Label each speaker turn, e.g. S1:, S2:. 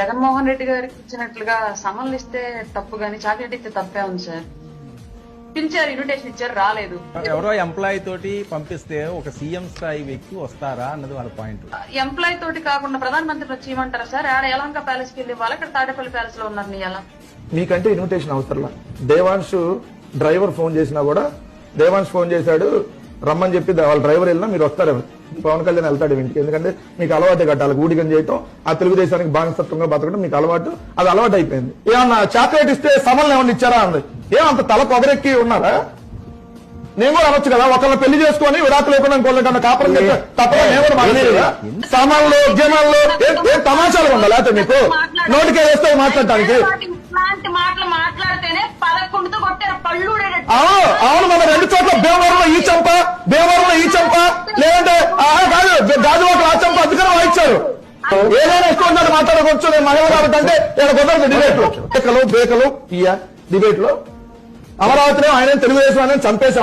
S1: జగన్మోహన్ రెడ్డి గారికి ఇచ్చినట్లుగా సమన్లు ఇస్తే తప్పు గాని చాక్లెట్ ఇస్తే తప్పే ఉంది సార్. పిలిచారు ఇన్విటేషన్ ఇచ్చారు రాలేదు.
S2: ఎవరో ఎంప్లాయీ తోటి పంపిస్తే ఒక సీఎం స్థాయి వ్యక్తి వస్తారా అన్నది వాళ్ళ పాయింట్.
S1: ఎంప్లాయ్ తోటి కాకుండా ప్రధానమంత్రి వచ్చి ఇవ్వమంటారా సార్? ఆడ యలంక ప్యాలెస్కి వెళ్ళి ఇవ్వాలి ఇక్కడ తాడేపల్లి ప్యాలెస్లో ఉన్నారు నీ ఎలా
S3: మీకంటే ఇన్విటేషన్ అవసరంలా. దేవాంశు డ్రైవర్ ఫోన్ చేసినా కూడా దేవాంశ్ ఫోన్ చేశాడు రమ్మని చెప్పి వాళ్ళ డ్రైవర్ వెళ్ళినా మీరు వస్తారు పవన్ కళ్యాణ్ వెళ్తాడు ఇంటికి. ఎందుకంటే మీకు అలవాటే కట్టాలి ఊడిగం చేయటం ఆ తెలుగుదేశానికి బానిసత్వంగా బతకడం మీకు అలవాటు. అది అలవాటు అయిపోయింది ఏమన్నా చాక్లెట్ ఇస్తే సమన్లు ఏమన్నా ఇచ్చారా అంది. ఏమంత తల పొగరెక్కి ఉన్నారా? నేను కూడా అనొచ్చు కదా ఒకళ్ళ పెళ్ళి చేసుకొని విడాకులు లేకుండా ఇంకోళ్ళ కన్నా కాపురం చేస్తే తప్ప నేను కూడా ఏం ఏం తమాషాలు ఉండాలి? లేకపోతే మీకు నోటికే వేస్తే మాట్లాడటానికి? అవును ఏదైనా ఎక్కువ ఉందని మాట్లాడవచ్చు నేను మహిళ కాబట్టి అంటే ఇక్కడ కుదరదు డిబేట్ బేకలు బేకలు ఇయ్య డిబేట్లో. అమరావతిలో ఆయన తెలుగుదేశం ఆయన చంపేశాం